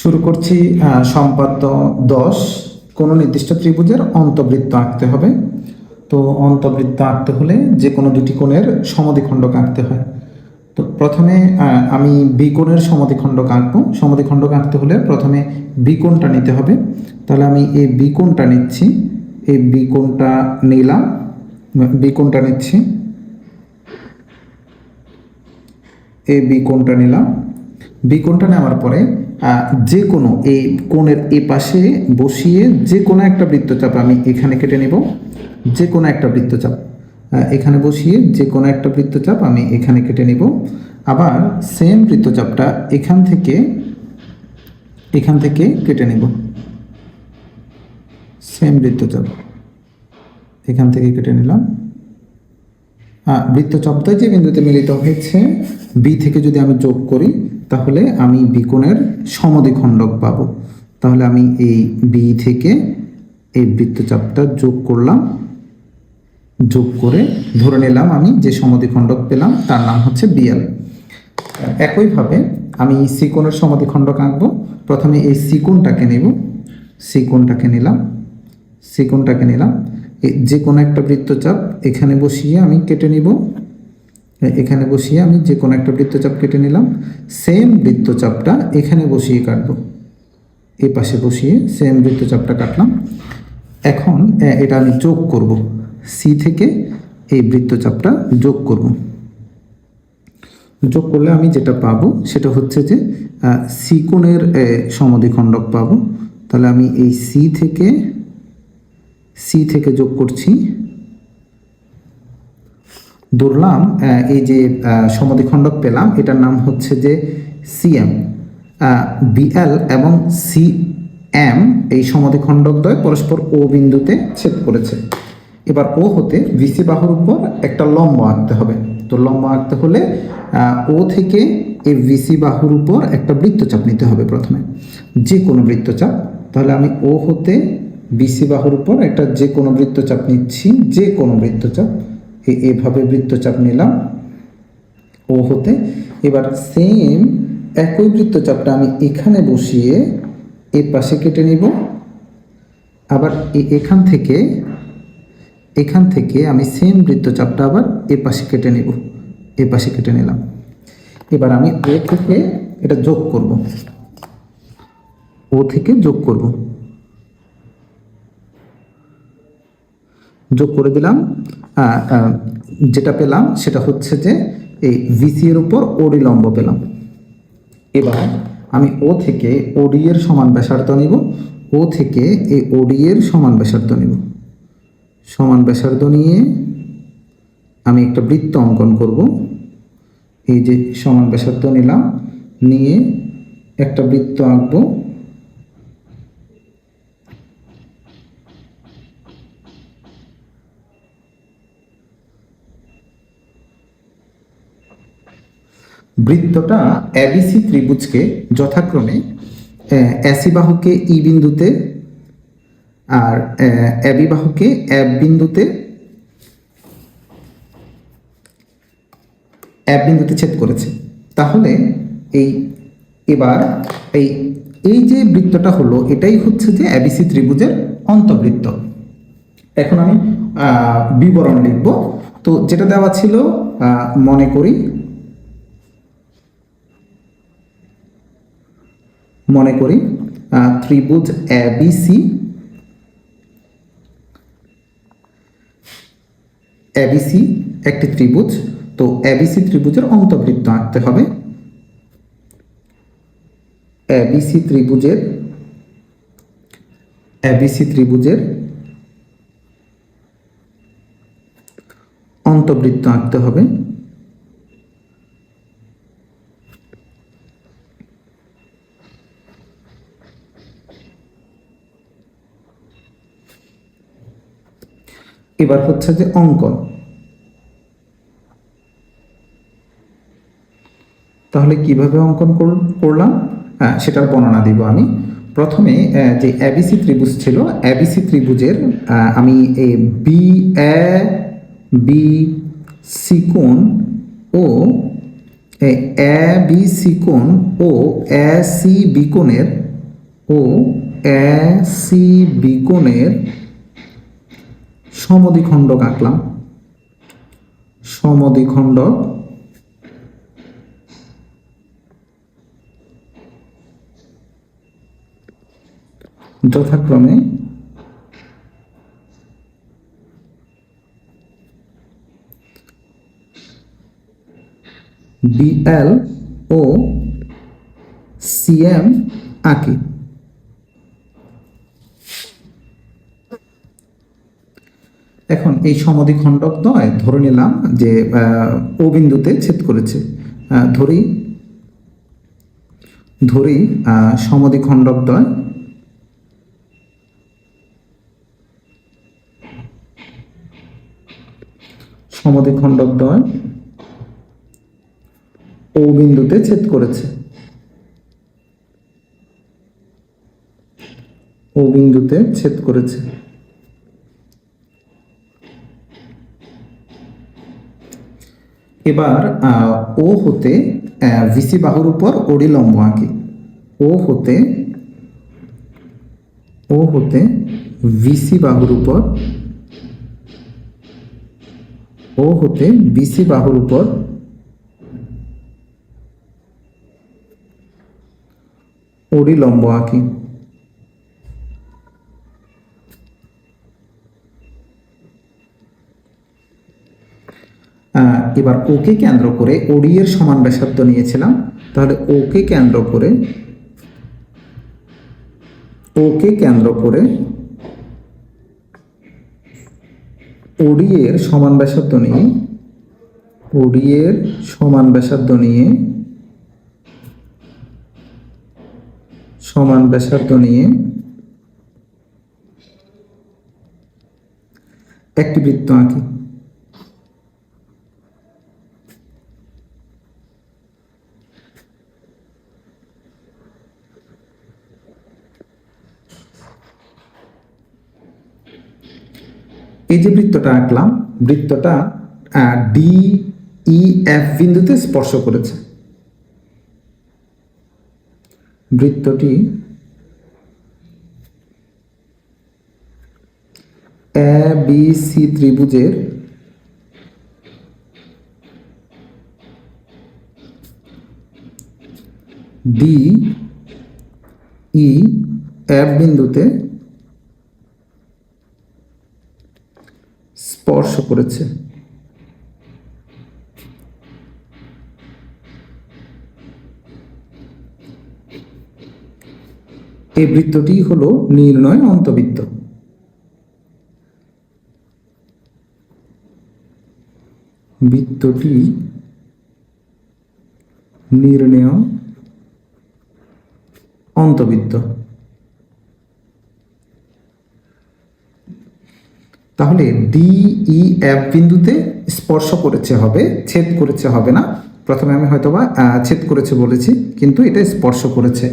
শুরু করছি সম্পাদ্য দশ। কোনো নির্দিষ্ট ত্রিভুজের অন্তবৃত্ত আঁকতে হবে। তো অন্তবৃত্ত আঁকতে হলে যে কোনো দুটি কোণের সমদ্বিখণ্ডক আঁকতে হয়। তো প্রথমে আমি বিকোণের সমদ্বিখণ্ডক আঁকবো। সমদ্বিখণ্ডক আঁকতে হলে প্রথমে বিকোণটা নিতে হবে। তাহলে আমি এই বিকোণটা নিচ্ছি। এই বিকোণটা নিলাম। বিকোণটা নিচ্ছি। এই বিকোণটা নিলাম। বিকোণটা নেওয়ার পরে যে কোনো এই কোণের এ পাশে বসিয়ে যে কোনো একটা বৃত্তচাপ আমি এখানে কেটে নেব। যে কোনো একটা বৃত্তচাপ এখানে বসিয়ে যে কোনো একটা বৃত্তচাপ আমি এখানে কেটে নেব। আবার সেম বৃত্তচাপটা এখান থেকে এখান থেকে কেটে নেব। সেম বৃত্তচাপ, এখান থেকে কেটে নিলাম। বৃত্তচাপটা যে বিন্দুতে মিলিত হয়েছে বি থেকে যদি আমি যোগ করি, তাহলে আমি বিকোণের সমদ্বিখণ্ডক পাব। তাহলে আমি এই বি থেকে এই বৃত্তচাপটা যোগ করলাম, যোগ করে ধরে নিলাম আমি যে সমদ্বিখণ্ডক পেলাম, তার নাম হচ্ছে বিএল একইভাবে আমি সি কোণের সমদ্বিখণ্ডক আঁকবো, প্রথমে এই সি কোণটাকে নেব সি কোণটাকে নিলাম সি কোণটাকে নিলাম যে কোনো একটা বৃত্তচাপ এখানে বসিয়ে আমি কেটে নিব। এখানে বসিয়ে আমি যে কোনো একটা বৃত্তচাপ কেটে নিলাম। সেম বৃত্তচাপটা এখানে বসিয়ে কাটব। এই পাশে বসিয়ে সেম বৃত্তচাপটা কাটলাম। এখন এটা আমি যোগ করব। সি থেকে এই বৃত্তচাপটা যোগ করব। যোগ করলে আমি যেটা পাবো সেটা হচ্ছে যে সি কোণের সমদ্বিখণ্ডক পাবো। তাহলে আমি এই সি থেকে সি থেকে যোগ করছি। ধরলাম এই যে আহ, সমদ্বিখণ্ডক পেলাম এটার নাম হচ্ছে যে সিএম বিএল এবং সি এম এই সমদ্বিখণ্ডক দ্বয় পরস্পর ও বিন্দুতে ছেদ করেছে। এবার ও হতে ভিসি বাহুর উপর একটা লম্ব আঁকতে হবে। তো লম্ব আঁকতে হলে ও থেকে এই ভিসি বাহুর উপর একটা বৃত্তচাপ নিতে হবে প্রথমে। যে কোনো বৃত্তচাপ। তাহলে আমি ও হতে বিসি বাহুর উপর একটা যে কোনো বৃত্তচাপ নিচ্ছি, যে কোনো বৃত্তচাপ এভাবে বৃত্তচাপ নিলাম, ও হতে। এবার সেম একই বৃত্তচাপটা আমি এখানে বসিয়ে এ পাশে কেটে নিব। আবার এখান থেকে এখান থেকে আমি সেম বৃত্তচাপটা আবার এ পাশে কেটে নিব, এ পাশে কেটে নিলাম। এবার আমি ও থেকে এটা যোগ করব। ও থেকে যোগ করব। যোগ করে দিলাম। যেটা পেলাম সেটা হচ্ছে যে এই ভিসি এর উপর ওডি লম্ব পেলাম। এবার আমি ও থেকে ওডি এর সমান ব্যাসার্ধ নিব। ও থেকে এই ওডি এর সমান ব্যাসার্ধ নিব। সমান ব্যাসার্ধ নিয়ে আমি একটা বৃত্ত অঙ্কন করব। এই যে সমান ব্যাসার্ধ নিলাম। নিয়ে একটা বৃত্ত আঁকবো। বৃত্তটা এবিসি ত্রিভুজকে যথাক্রমে অ্যাসি বাহুকে ই বিন্দুতে আর এবি বাহুকে অ্যাব বিন্দুতে অ্যাব বিন্দুতে ছেদ করেছে। তাহলে এই এবার এই এই যে বৃত্তটা হলো, এটাই হচ্ছে যে এবিসি ত্রিভুজের অন্তবৃত্ত। এখন আমি বিবরণ লিখব। তো যেটা দেওয়া ছিল মনে করি মনে করি ত্রিভুজ এবিসি এবিসি একটি ত্রিভুজ। তো এবিসি ত্রিভুজের অন্তবৃত্ত আঁকতে হবে। এবিসি ত্রিভুজের এবিসি ত্রিভুজের অন্তবৃত্ত আঁকতে হবে। এবার হচ্ছে যে অঙ্কন। তাহলে কীভাবে অঙ্কন কর- করলাম? হ্যাঁ সেটার বর্ণনা দিব আমি। প্রথমে যে এবিসি ত্রিভুজ ছিল এবিসি ত্রিভুজের আমি বি, এ, বি, সি কোণ ও, এ বি সি কোণ ও, এ সি বি কোণের ও এসি বিকোণের সমদ্বিখণ্ডক আঁকলাম সমদ্বিখণ্ডক যথাক্রমে বিএল ও সিএম আঁকি এখন এই সমদ্বিখণ্ডক নয়, ধরে নিলাম যে ও বিন্দুতে ছেদ করেছে। ধরি ধরি সমদ্বিখণ্ডক দ্বয় সমদ্বিখণ্ডক দ্বয় ও বিন্দুতে ছেদ করেছে। ও বিন্দুতে ছেদ করেছে। এবার ও হতে ভিসি বাহুর উপর ওডি লম্ব আঁকি। ও হতে ও হতে ভিসি বাহুর উপর, ও হতে বিসি বাহুর উপর ওডি লম্ব আঁকি। এবার ওকে কেন্দ্র করে ওডি এর সমান ব্যাসার্ধ নিয়েছিলাম। তাহলে ওকে কেন্দ্র করে, ওকে কেন্দ্র করে ওডি সমান ব্যাসার্ধ নিয়ে ওডি সমান ব্যাসার্ধ নিয়ে, সমান ব্যাসার্ধ নিয়ে একটি বৃত্ত আঁকি। এই যে বৃত্তটা আঁকলাম, বৃত্তটা ডি ই এফ বিন্দুতে স্পর্শ করেছে। বৃত্তটি এ বি সি ত্রিভুজের ডি ই এফ বিন্দুতে স্পর্শ করেছে। এই বৃত্তটি হলো নির্ণয় অন্তবৃত্ত। বৃত্তটি নির্ণয় অন্তবৃত্ত। তাহলে ডি এফ বিন্দুতে স্পর্শ করেছে হবে, ছেদ করেছে হবে না। প্রথমে আমি হয়তোবা ছেদ করেছে বলেছি, কিন্তু এটা স্পর্শ করেছে।